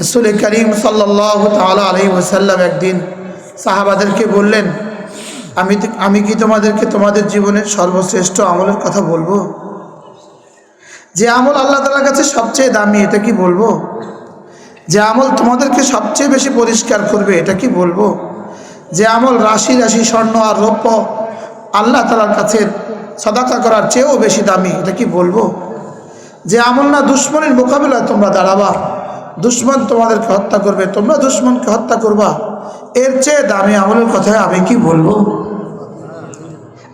রসুল করিম সাল্লাহ তালা আলহি ওসাল্লাম একদিন সাহাবাদেরকে বললেন, আমি আমি কি তোমাদেরকে তোমাদের জীবনের সর্বশ্রেষ্ঠ আমলের কথা বলব? যে আমল আল্লাহ তালার কাছে সবচেয়ে দামি, এটা কি বলব? যে আমল তোমাদেরকে সবচেয়ে বেশি পরিষ্কার করবে, এটা কি বলব? যে আমল রাশি রাশি, স্বর্ণ আর রৌপ্য আল্লাহ তালার কাছে সদাকা করার চেয়েও বেশি দামি, এটা কি বলব? যে আমল না দুশ্মনের মোকাবিলায় তোমরা দাঁড়াবা দুশ্মন তোমাদেরকে হত্যা করবে, তোমরা দুশ্মনকে হত্যা করবা। এর চেয়ে দামি আমলের কথা আমি কি বলব?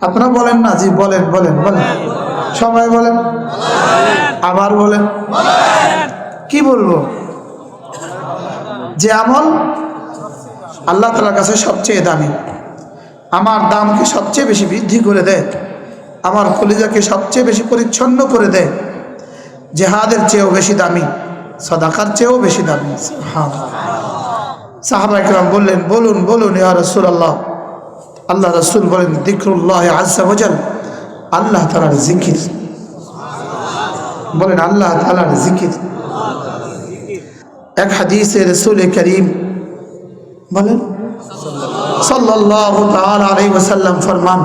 আপনারা বলেন না, জি, বলেন বলেন বলেন। সবাই বলেন। আবার বলেন। কি বলব? যে আমল আল্লাহ তালার কাছে সবচেয়ে দামি। আমার দামকে সবচেয়ে বেশি বৃদ্ধি করে দেয়। আমার কলিজাকে সবচেয়ে বেশি পরিচ্ছন্ন করে দেয়। জেহাদের চেয়েও বেশি দামি। সদাকার চেয়েও বেশি দামি হ্যাঁ সাহাবা একরাম বললেন বলুন বলুন ইয়া রসুল আল্লাহ আল্লাহ রসুল বলেন দিকরুল্লাহ আজা ওজাল আল্লাহ তালার জিকির বলেন আল্লাহ তালার জিকির এক হাদিসে রসুল করিম বলেন সাল্লাল্লাহু তাআলা আলাইহি ওয়াসাল্লাম ফরমান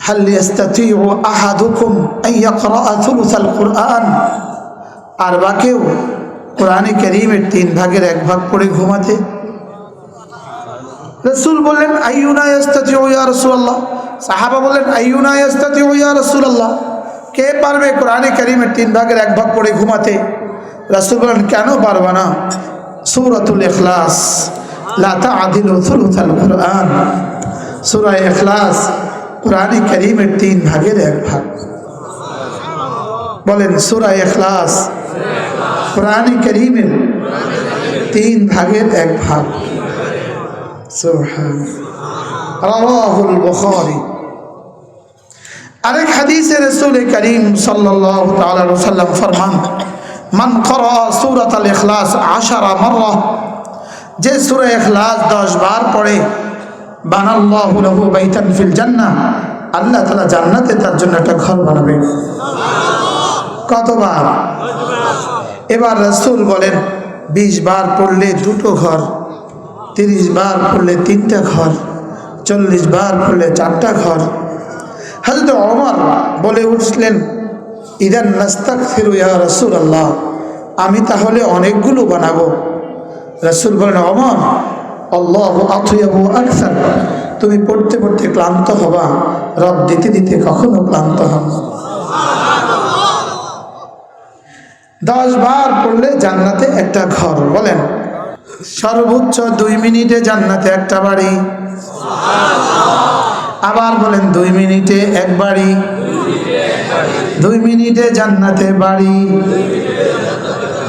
هل يستطيع أحدكم أن يقرأ ثلث القرآن আর বা কেউ কোরআনে করিমের তিন ভাগের এক ভাগ পড়ে ঘুমাতে। রসুল বললেন, আইয়ুনা ইস্তাতিউ ইয়া রাসূলুল্লাহ? সাহাবা বললেন, আইয়ুনা ইস্তাতিউ ইয়া রাসূলুল্লাহ? কে পারবে কোরআনে করিমের তিন ভাগের এক ভাগ পড়ে ঘুমাতে? রসুল বলেন কেন পারবে না? সূরাতুল ইখলাস, লা তা'দিলু থুলুথাল কুরআন। সূরা ইখলাস কোরআনে করিমের তিন ভাগের এক ভাগ। বলেন, সূরা ইখলাস কোরআনে করিমের তিন ভাগের এক ভাগ। আরেক হাদিসে রাসূল করিম ওয়াসাল্লাম ফরমান, মান করা সূরাতুল ইখলাস 10 মাররা যে সূরা ইখলাস 10 বার পড়ে বাইতান ফিল আল্লাহ তাআলা জান্নাতে তার জন্য একটা ঘর বানাবে। কতবার? এবার রাসূল বলেন 20 বার পড়লে দুটো ঘর, তিরিশ বার পড়লে তিনটা ঘর, চল্লিশ বার পড়লে চারটা ঘর। হজরত অমর বলে উঠলেন, ইদান নাস্তাক ফিরুয়া রসুল আল্লাহ আমি তাহলে অনেকগুলো বানাবো। রসুল বলেন অমর আল্লাহ আথুয়াবু আকসার, তুমি পড়তে পড়তে ক্লান্ত হবা, রব দিতে দিতে কখনো ক্লান্ত হন না। দশ বার পড়লে জান্নাতে একটা ঘর, বলেন। সর্বোচ্চ দুই মিনিটে জান্নাতে একটা বাড়ি। আবার বলেন, দুই মিনিটে এক বাড়ি। দুই মিনিটে জান্নাতে বাড়ি।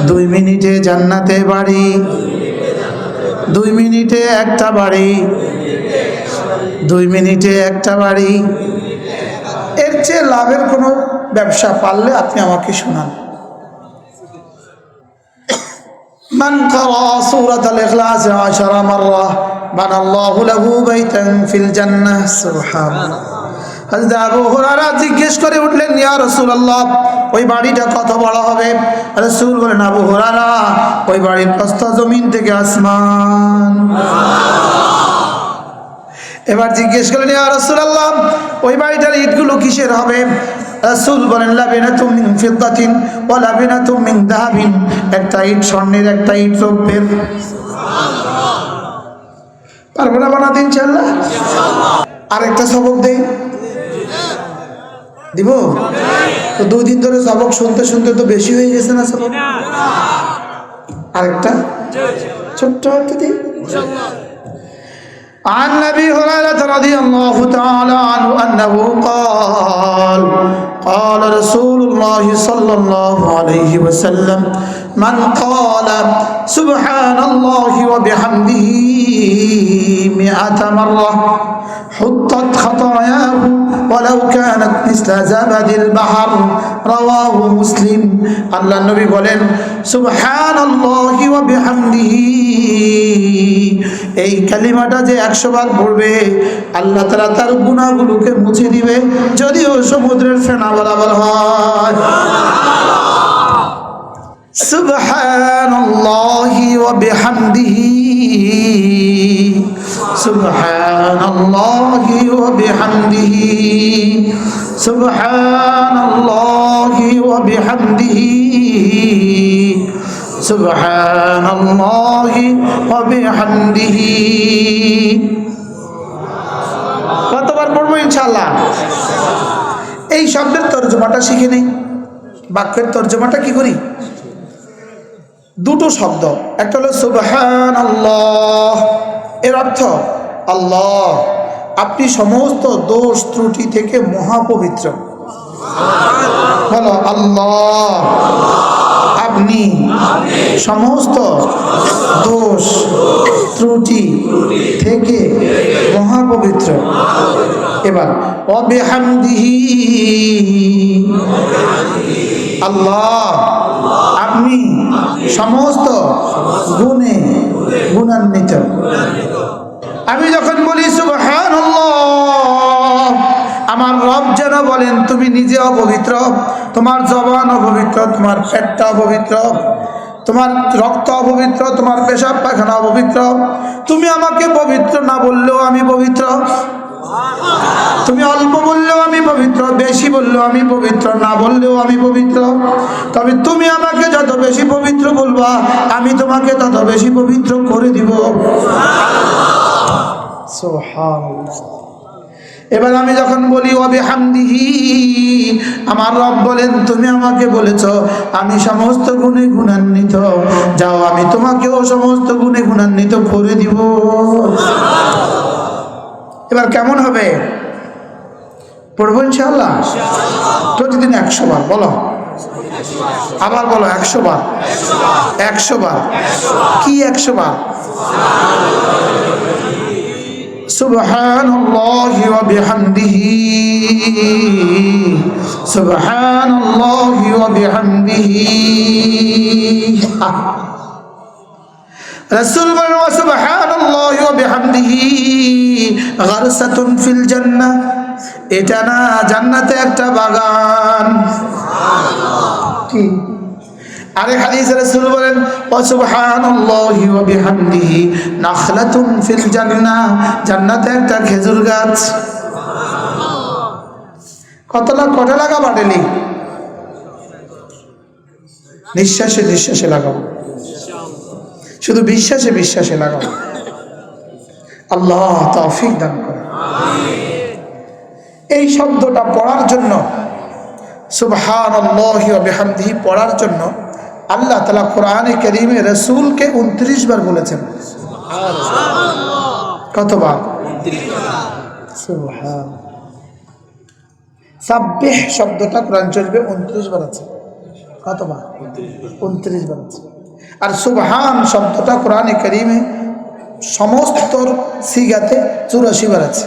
দুই মিনিটে জান্নাতে বাড়ি। দুই মিনিটে একটা বাড়ি। দুই মিনিটে একটা বাড়ি। এর চেয়ে লাভের কোনো ব্যবসা পারলে আপনি আমাকে শোনান। من قرأ سورة الإخلاص عشر مرة بنى الله له بيتا في الجنة سبحان الله হযরত আবু হুরায়রা জিজ্ঞেস করে উঠলেন ইয়া রাসূলুল্লাহ ওই বাড়িটা কত বড় হবে রাসূল বলেন আবু হুরায়রা ওই বাড়ির প্রস্থ জমিন থেকে আসমান এবার জিজ্ঞেস করলেন ইয়া রাসূলুল্লাহ ওই বাড়িটার ইটগুলো কিসের হবে রাসূল বলেন, লাবিনাতুম মিন ফিদ্দাতিন ওয়া লাবিনাতুম মিন দাহাবিন। একটা ইট স্বর্ণের, একটা ইট রৌপ্যের। পারব না বানাতে, ইনশাআল্লাহ? আরেকটা সবক দেই। দিব? তো দুই দিন ধরে সবক শুনতে শুনতে তো বেশি হয়ে গেছে না সবক? আরেকটা? ছোট্ট একটা দিই। عن أبي هريرة رضي الله تعالى عنه أنه قال قال رسول الله صلى الله عليه وسلم من قال سبحان الله وبحمده مئة مرة حطت خطاياه ولو كانت مثل زبد البحر رواه مسلم আল্লাহ নবী বলেন সুবহান আল্লাহি ওয়া বিহামদিহি এই কালিমাটা যে একশো বার পড়বে আল্লাহ তাআলা তার গুনাহগুলোকে মুছে দিবে যদিও সমুদ্রের ফেনা বরাবর হয় سبحان الله وبحمده سبحان الله وبحمده سبحان الله وبحمده سبحان الله وبحمده কতবার পড়বো ইনশাল্লাহ এই শব্দের তর্জমাটা শিখে নেই বাক্যের তর্জমাটা কি করি দুটো শব্দ। একটা হলো সুবহান আল্লাহ এর অর্থ, আল্লাহ, আপনি সমস্ত দোষ ত্রুটি থেকে মহাপবিত্র। বলো, আল্লাহ, আপনি সমস্ত দোষ ত্রুটি থেকে মহাপবিত্র। এবার অবেহামদিহি আল্লাহ, আপনি সমস্ত গুণে গুণান্বিত। আমি যখন বলি, সুবহানাল্লাহ আমার রব যেন বলেন, তুমি নিজে অপবিত্র, তোমার জবান অপবিত্র, তোমার পেটটা অপবিত্র, তোমার রক্ত অপবিত্র, তোমার পেশাব পায়খানা অপবিত্র। তুমি আমাকে পবিত্র না বললেও আমি পবিত্র। তুমি অল্প বললেও আমি পবিত্র, বেশি বললেও আমি পবিত্র, না বললেও আমি পবিত্র। তবে তুমি আমাকে যত বেশি পবিত্র বলবা, আমি তোমাকে তত বেশি পবিত্র করে দিব। এবার আমি যখন বলি অবে হামদিহি আমার রব বলেন, তুমি আমাকে বলেছ, আমি সমস্ত গুণে গুণান্বিত। যাও, আমি তোমাকেও সমস্ত গুণে গুণান্বিত করে দিব। এবার কেমন হবে পড়বো ইনশাল্লাহ প্রতিদিন একশো বার বলো আবার বলো একশো বার একশো বার কি একশো বার سبحان الله وبحمده سبحان الله وبحمده রাসূল বলেন সুবহানাল্লাহি ওয়া বিহামদিহি গারসাতুন ফিল জান্নাহ। এটা না জান্নাতে একটা বাগান। কি? আরেক হাদিসে রাসূল বলেন ওয়া সুবহানাল্লাহি ওয়া বিহামদিহি নাখলাতুন ফিল জান্নাহ। জান্নাতে একটা খেজুর গাছ। কত লাখ কটা লাগা বাটেলি নিঃশ্বাসে নিঃশ্বাসে লাগাবো শুধু বিশ্বাসে বিশ্বাসে লাগাও আল্লাহ তৌফিক দান করে এই শব্দটা পড়ার জন্য, সুবহানাল্লাহি ওয়া বিহামদিহি পড়ার জন্য আল্লাহ তালা কোরআনে করিমে রসুলকে উনত্রিশ বার বলেছেন। কতবার? সুবহান। সাব্বিহ শব্দটা কোরআন চলবে উনত্রিশ বার আছে। কতবার? উনত্রিশ বার আছে। আর সুবহান শব্দটা কোরআনে করিমে সমস্ত সিগাতে চুরাশি বার আছে।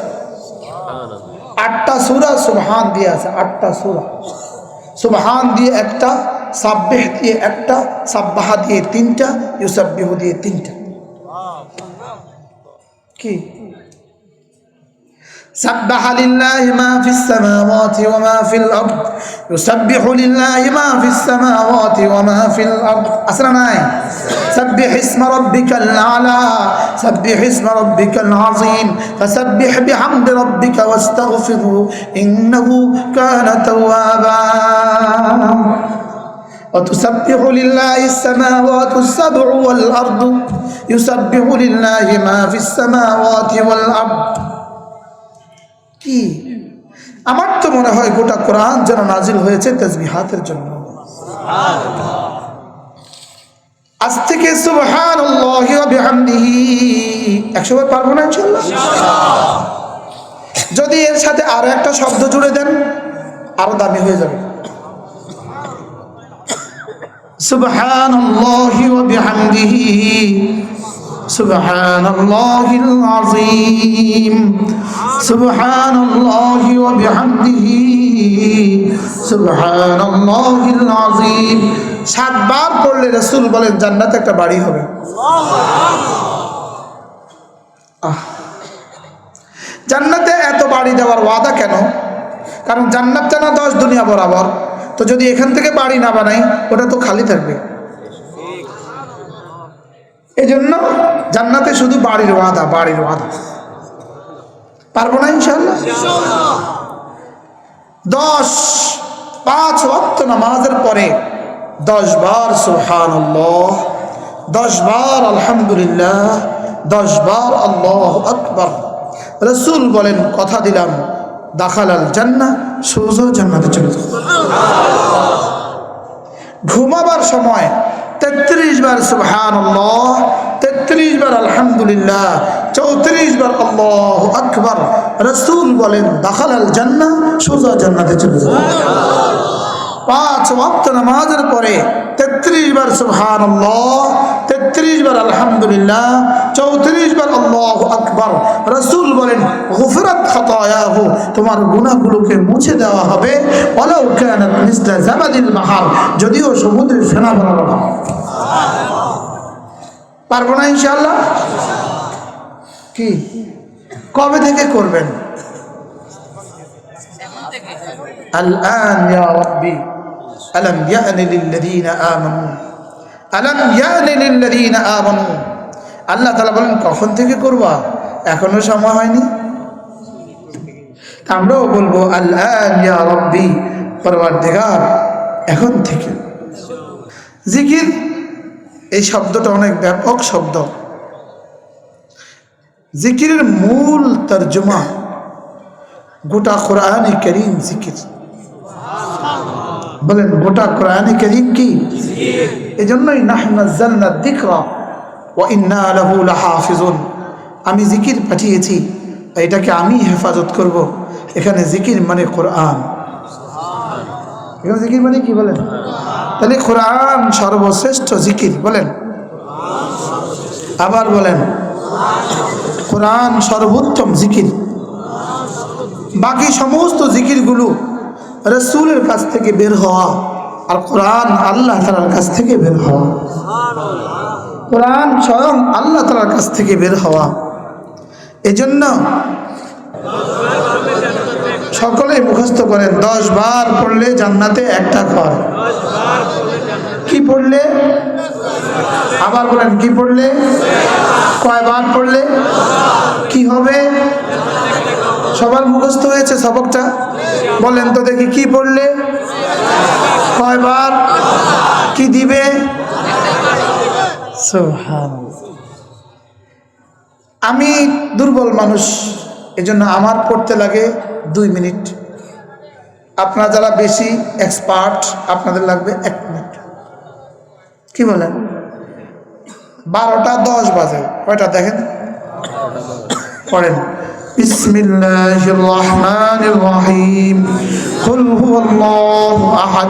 আটটা সুরা সুবহান দিয়ে আছে আটটা সুরা। সুবহান দিয়ে একটা সাব্বেহ দিয়ে একটা সাব্বাহা দিয়ে তিনটা ইউসাব্বিহু দিয়ে তিনটা। কি? سبح لله ما في السماوات وما في الأرض. يسبح لله ما في السماوات وما في الأرض. معي. سبح اسم ربك الأعلى. سبح اسم ربك العظيم. فسبح بحمد ربك واستغفره إنه كان توابا. وتسبح لله السماوات السبع والأرض. يسبح لله ما في السماوات والأرض. কি? আমার তো মনে হয় গোটা কোরআন যেন নাজিল হয়েছে তেজবিহাতের জন্য। আজ থেকে সুবহান একশো পারব না যদি এর সাথে আরও একটা শব্দ জুড়ে দেন আরও দামি হয়ে যাবে। সুবহান سبحان الله العظيم سبحان الله وبحمده سبحان الله العظيم সাতবার পড়লে রসুল বলেন জান্নাতে একটা বাড়ি হবে আহ জান্নাতে এত বাড়ি দেওয়ার ওয়াদা কেন কারণ জান্নাতটা না দশ দুনিয়া বরাবর তো যদি এখান থেকে বাড়ি না বানাই ওটা তো খালি থাকবে এই জন্য জান্নাতে শুধু বাড়ির ওয়াদা বাড়ির ওয়াদা। পারব না ইনশাল্লাহ দশ, পাঁচ ওয়াক্ত নামাজের পরে দশ বার সুহান দশ বার আলহামদুলিল্লাহ, দশ বার আল্লাহ আকবর। রসুল বলেন, কথা দিলাম, দাখাল আল জান্না সোজা জান্নাতে চলে যাব ঘুমাবার সময় তেত্রিশ বার সুবহান তেত্রিশ বার আলহামদুলিল্লাহ, চৌত্রিশ বার আল্লাহ আকবর। রসুল বলেন দাখাল আল জান্না সোজা জান্নাতে চলে যাবে পাঁচ ওয়াক্ত নামাজের পরে তেত্রিশ বার সুবহান তেত্রিশ বার আলহামদুলিল্লাহ, চৌত্রিশ বার আল্লাহ আকবর। রসুল বলেন, গুফরাত খতায়াহু, তোমার গুণাগুলোকে মুছে দেওয়া হবে। ওলাউ কানাত মিসলা জাবাদিল বাহার যদিও সমুদ্রের বরাবর হয়। পারবো না ইনশাআল্লাহ কি কবে থেকে করবেন الآن يا ربي ألم يأن للذين آمنوا ألم يأن للذين آمنوا আল্লাহ তালা বলেন কখন থেকে করবা এখনো সময় হয়নি তা আমরাও বলবো আল্লাহ ইয়া রব্বি পরওয়ারদিগার এখন থেকে জিকির এই শব্দটা অনেক ব্যাপক শব্দ। জিকিরের মূল তর্জমা গোটা কোরআনে করিম জিকির। বলেন গোটা কোরআনে করিম কি? এই জন্যই নাহনাজ্জালনা দিকরা ও ইন্না লাহু লাহাফিজুন। আমি জিকির পাঠিয়েছি এটাকে আমি হেফাজত করব। এখানে জিকির মানে কোরআন। এখানে জিকির মানে কি বলেন? তাহলে কোরআন সর্বশ্রেষ্ঠ জিকির, বলেন। আবার বলেন, কোরআন সর্বোত্তম জিকির। বাকি সমস্ত জিকিরগুলো রসুলের কাছ থেকে বের হওয়া আর কোরআন আল্লাহ তালার কাছ থেকে বের হওয়া। কোরআন স্বয়ং আল্লাহ তালার কাছ থেকে বের হওয়া। এজন্য সকলেই মুখস্থ করেন দশ বার পড়লে জান্নাতে একটা ঘর। কি পড়লে? আবার বলেন, কি পড়লে? কয়বার পড়লে? কি হবে? সবার মুখস্থ হয়েছে সবকটা? বলেন তো দেখি, কি পড়লে? কয়বার কি দিবে? আমি দুর্বল মানুষ, এজন্য আমার পড়তে লাগে। দুই মিনিট আপনারা যারা বেশি এক্সপার্ট আপনাদের লাগবে এক মিনিট কি বলেন বারোটা দশ বাজে কয়টা দেখেন পড়েন بسم الله الرحمن الرحيم قل هو الله أحد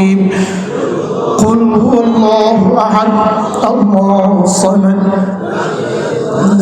قل هو الله أحد. الله الصمد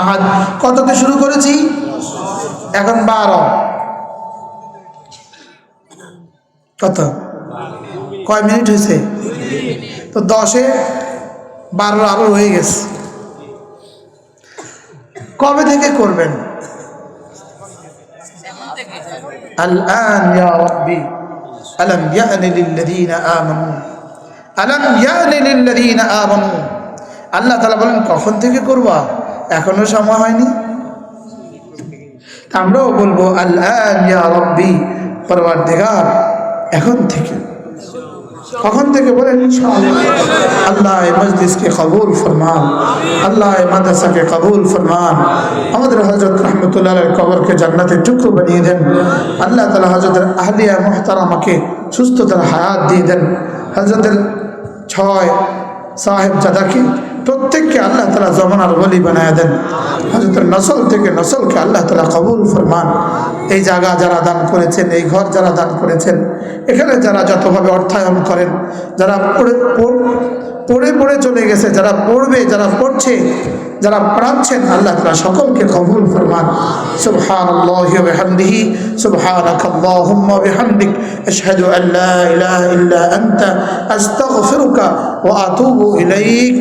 أحد কততে শুরু করেছি এখন বারো কত কয় মিনিট হয়েছে তো দশে বারো আরো হয়ে গেছে কবে থেকে করবেন الآن يا ربي ألم يأن للذين آمنوا ألم يأن للذين آمنوا আল্লাহ তালা বলেন কখন থেকে করবা এখনও সময় হয়নি? আমরাও বলব, আল্লাহ এখন থেকে। কখন থেকে বলেন? আল্লাহ মজলিসকে কবুল ফরমান। আল্লাহ এ মাদ্রাসাকে কবুল ফরমান। আমাদের হজরত রহমতুল্লাহ কবরকে জান্নাতের টুকরো বানিয়ে দেন। আল্লাহ তালা হজরতের আহলিয়া মোহতারামাকে সুস্থতার হায়াত দিয়ে দেন। হজরতের ছয় সাহেব জাদাকে প্রত্যেককে আল্লাহ তালা জমানার বলি বানায় দেন। নসল থেকে নসলকে আল্লাহ তালা কবুল ফরমান। এই জায়গা যারা দান করেছেন, এই ঘর যারা দান করেছেন, এখানে যারা যতভাবে অর্থায়ন করেন, যারা পড়ে পড়ে পড়ে চলে গেছে, যারা পড়বে, যারা পড়ছে যারা পড়াচ্ছেন আল্লাহ তালা সকলকে কবুল ফরমান সুবহান আল্লাহ বিহামদিহি সুবহানাক আল্লাহুম্মা বিহামদিক আশহাদু আন লা ইলাহা ইল্লা আনতা আস্তাগফিরুকা ওয়া আতুবু ইলাইক